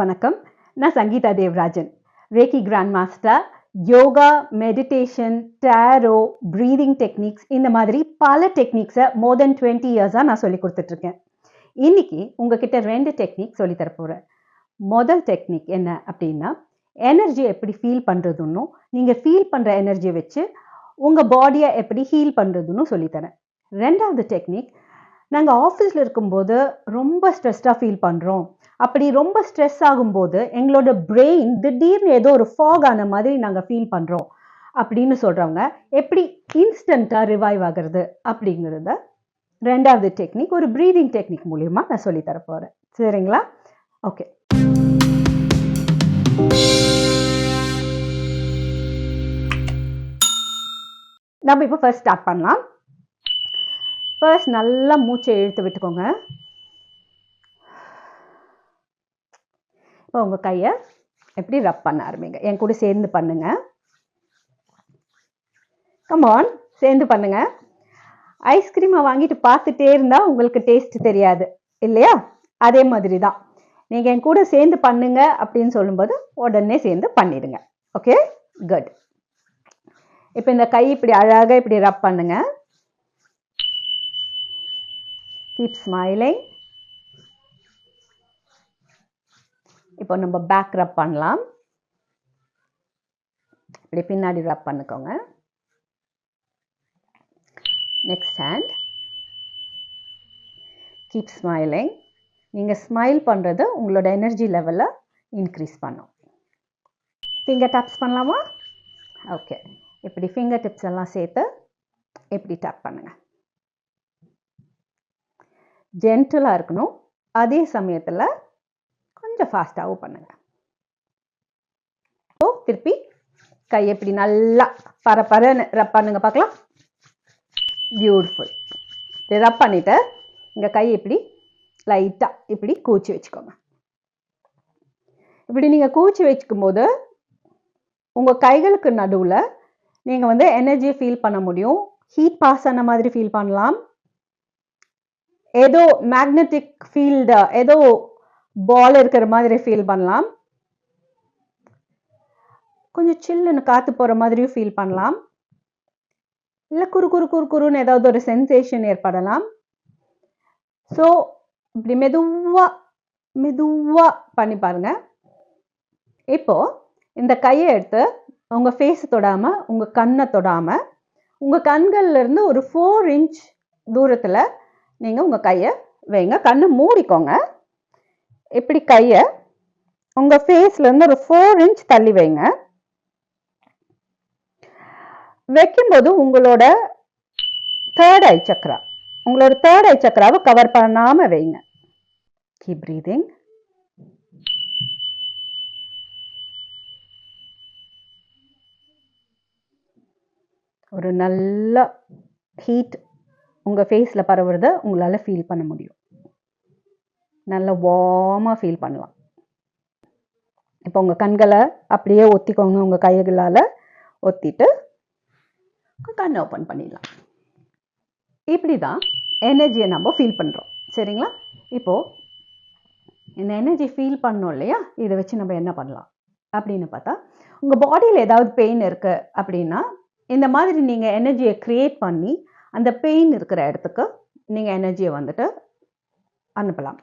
வணக்கம். நான் Sangeetha Devarajan. Reiki grand master yoga meditation tarot breathing techniques இந்த மாதிரி பல டெக்னிக்ஸை மோர் தென் டுவெண்ட்டி இயர்ஸாக நான் சொல்லி கொடுத்துட்ருக்கேன். இன்றைக்கி உங்ககிட்ட ரெண்டு டெக்னிக் சொல்லித்தரப்போகிறேன் முதல் டெக்னிக் என்ன அப்படின்னா எனர்ஜி எப்படி ஃபீல் பண்ணுறதுன்னும் நீங்கள் ஃபீல் பண்ணுற எனர்ஜியை வச்சு உங்கள் பாடியை எப்படி ஹீல் பண்ணுறதுன்னு சொல்லித்தரேன் ரெண்டாவது டெக்னிக் நாங்கள் ஆஃபீஸில் இருக்கும்போது ரொம்ப ஸ்ட்ரெஸ்டாக ஃபீல் பண்ணுறோம் அப்படி ரொம்ப ஸ்ட்ரெஸ் ஆகும்போது எங்களோட பிரெயின் திடீர்னு ஏதோ ஒரு ஃபாக் ஆன மாதிரி நாங்கள் ஃபீல் பண்ணுறோம் அப்படின்னு சொல்கிறவங்க எப்படி இன்ஸ்டண்ட்டாக ரிவைவ் ஆகிறது அப்படிங்கிறத ரெண்டாவது டெக்னிக் ஒரு ப்ரீதிங் டெக்னிக் மூலயமா நான் சொல்லி போகிறேன் சரிங்களா? ஓகே நம்ம இப்போ ஃபர்ஸ்ட் ஸ்டார்ட் பண்ணலாம். ஃபர்ஸ்ட் நல்லா மூச்சை இழுத்து விட்டுக்கோங்க. இப்போ உங்கள் கையை எப்படி ரப் பண்ண ஆரம்பிங்க? என் கூட சேர்ந்து பண்ணுங்க. கமான் சேர்ந்து பண்ணுங்க. ஐஸ்கிரீமை வாங்கிட்டு பார்த்துட்டே இருந்தால் உங்களுக்கு டேஸ்ட் தெரியாது இல்லையா? அதே மாதிரி தான் நீங்கள் என் கூட சேர்ந்து பண்ணுங்க அப்படின்னு சொல்லும்போது உடனே சேர்ந்து பண்ணிடுங்க. ஓகே குட் இப்போ இந்த கை இப்படி அழகாக இப்படி ரப் பண்ணுங்க. கீப் ஸ்மைலிங் இப்போ நம்ம பேக் ரப் பண்ணலாம். இப்படி பின்னாடி ரப் பண்ணிக்கோங்க. நெக்ஸ்ட் ஹேண்ட் கீப் ஸ்மைலிங் நீங்கள் ஸ்மைல் பண்ணுறது உங்களோட எனர்ஜி லெவலை இன்க்ரீஸ் பண்ணும். ஃபிங்கர் டேப்ஸ் பண்ணலாமா? ஓகே இப்படி ஃபிங்கர் டிப்ஸ் எல்லாம் சேர்த்து இப்படி டேப் பண்ணுங்கள் ஜென்டலாக இருக்கணும். அதே சமயத்தில் கொஞ்சம் ஃபாஸ்ட்டாகவும் பண்ணுங்கள் ஸோ திருப்பி கை எப்படி நல்லா பர பரன்னு ரப் பண்ணுங்க பார்க்கலாம். பியூட்டிஃபுல் ரப் பண்ணிவிட்டு இங்கே கை எப்படி லைட்டாக இப்படி கூச்சி வச்சுக்கோங்க. இப்படி நீங்கள் கூச்சி வச்சுக்கும் போது உங்கள் கைகளுக்கு நடுவில் நீங்கள் வந்து எனர்ஜியை ஃபீல் பண்ண முடியும். ஹீட் பாஸ் ஆன மாதிரி ஃபீல் பண்ணலாம். ஏதோ மேக்னெட்டிக் ஃபீல்டு ஏதோ பால் இருக்கிற மாதிரி ஃபீல் பண்ணலாம். கொஞ்சம் சில்லுன்னு காற்று போகிற மாதிரியும் ஃபீல் பண்ணலாம். இல்லை குறு குறு குறு குறுன்னு ஏதாவது ஒரு சென்சேஷன் ஏற்படலாம். ஸோ இப்படி மெதுவாக மெதுவாக பண்ணி பாருங்க. இப்போ இந்த கையை எடுத்து உங்கள் ஃபேஸ் தொடாமல் உங்கள் கண்ணை தொடாமல் உங்கள் கண்கள்லேருந்து ஒரு ஃபோர் இன்ச் தூரத்தில் நீங்கள் உங்கள் கையை வைங்க. கண்ணை மூடிக்கோங்க. இப்படி கையை உங்கள் ஃபேஸ்லேருந்து ஒரு ஃபோர் இன்ச் தள்ளி வைங்க. வைக்கும்போது உங்களோட தேர்ட் ஐ சக்ரா உங்களோட தேர்ட் ஐ சக்ராவை கவர் பண்ணாமல் வைங்க. கீப் ப்ரீதிங் ஒரு நல்ல ஹீட் உங்கள் ஃபேஸில் பரவுறத உங்களால் ஃபீல் பண்ண முடியும். நல்ல வார்மாக ஃபீல் பண்ணலாம். இப்போ உங்கள் கண்களை அப்படியே ஒத்திக்கோங்க. உங்கள் கைகளால் ஒத்திட்டு கண் ஓப்பன் பண்ணிடலாம். இப்படி தான் எனர்ஜியை நம்ம ஃபீல் பண்ணுறோம் சரிங்களா? இப்போது இந்த எனர்ஜி ஃபீல் பண்ணோம் இல்லையா? இதை வச்சு நம்ம என்ன பண்ணலாம்? அப்படின்னு பார்த்தா உங்கள் பாடியில் ஏதாவது பெயின் இருக்குது அப்படின்னா இந்த மாதிரி நீங்கள் எனர்ஜியை க்ரியேட் பண்ணி அந்த பெயின் இருக்கிற இடத்துக்கு நீங்கள் எனர்ஜியை வந்துட்டு அனுப்பலாம்.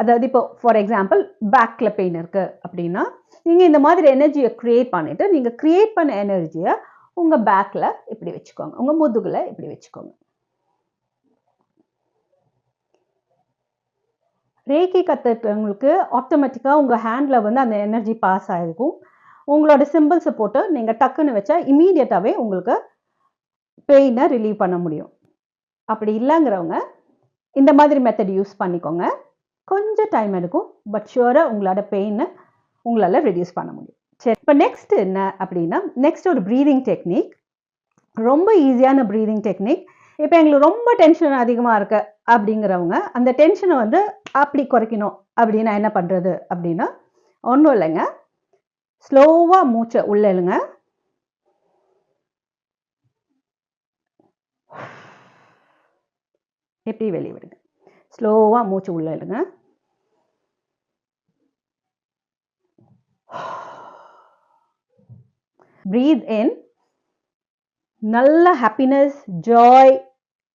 அதாவது இப்போ ஃபார் எக்ஸாம்பிள் பேக்கில் பெயின் இருக்குது அப்படின்னா நீங்கள் இந்த மாதிரி எனர்ஜியை க்ரியேட் பண்ணிவிட்டு நீங்கள் க்ரியேட் பண்ண எனர்ஜியை உங்கள் பேக்கில் இப்படி வச்சுக்கோங்க. உங்கள் முதுகில் இப்படி வச்சுக்கோங்க. ரேக்கி கற்றுக்கிறவங்களுக்கு ஆட்டோமேட்டிக்காக உங்கள் ஹேண்டில் வந்து அந்த எனர்ஜி பாஸ் ஆகிருக்கும் உங்களோட சிம்பிள்ஸை போட்டு நீங்கள் டக்குன்னு வச்சா இமீடியட்டாகவே உங்களுக்கு பெயினை ரிலீவ் பண்ண முடியும். அப்படி இல்லைங்கிறவங்க இந்த மாதிரி மெத்தட் யூஸ் பண்ணிக்கோங்க. கொஞ்சம் டைம் எடுக்கும் பட் ஷுவராக உங்களோட பெயினை உங்களால் ரெடியூஸ் பண்ண முடியும். சரி இப்போ நெக்ஸ்ட் என்ன அப்படின்னா நெக்ஸ்ட் ஒரு ப்ரீதிங் டெக்னிக் ரொம்ப ஈஸியான ப்ரீதிங் டெக்னிக் இப்போ எங்களுக்கு ரொம்ப டென்ஷன் அதிகமாக இருக்குது அப்படிங்கிறவங்க அந்த டென்ஷனை வந்து அப்படி குறைக்கணும் அப்படின்னா என்ன பண்ணுறது அப்படின்னா ஒன்றும் இல்லைங்க. ஸ்லோவாக மூச்சை உள்ளே எழுங்க எப்படி வெளியே விடுங்க. ஸ்லோவாக மூச்சு உள்ளேலுங்க ப்ரீத் இன் நல்ல ஹாப்பினஸ் ஜாய்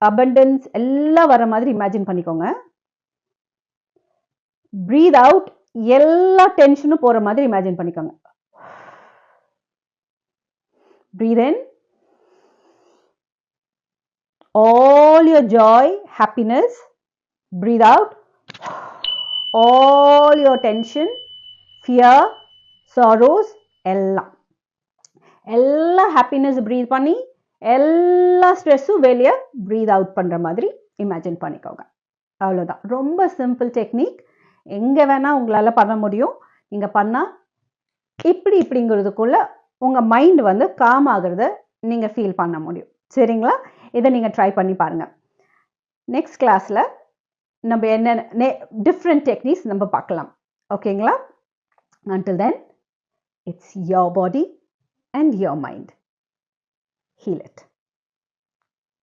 அபண்டன்ஸ் எல்லாம் வர மாதிரி இமேஜின் பண்ணிக்கோங்க. ப்ரீத் அவுட் எல்லா டென்ஷனும் போற மாதிரி இமேஜின் பண்ணிக்கோங்க. Breathe in all your joy, happiness. Breathe out. All your tension, fear, sorrows, எல்லாம். எல்லா ஹாப்பினஸ் ப்ரீத் பண்ணி எல்லா ஸ்ட்ரெஸ்ஸும் வெளியே ப்ரீத் அவுட் பண்ணுற மாதிரி இமேஜின் பண்ணிக்கோங்க. அவ்வளோதான் ரொம்ப சிம்பிள் டெக்னிக் எங்கே வேணால் உங்களால் பண்ண முடியும். நீங்கள் பண்ணால் இப்படி இப்படிங்கிறதுக்குள்ள உங்கள் மைண்ட் வந்து காம் ஆகுறத நீங்கள் ஃபீல் பண்ண முடியும். சரிங்களா? இதை நீங்கள் ட்ரை பண்ணி பாருங்கள் நெக்ஸ்ட் கிளாஸில் நம்ம என்ன டிஃப்ரெண்ட் டெக்னிக்ஸ் நம்ம பார்க்கலாம். ஓகேங்களா until then it's your body and your mind. Heal it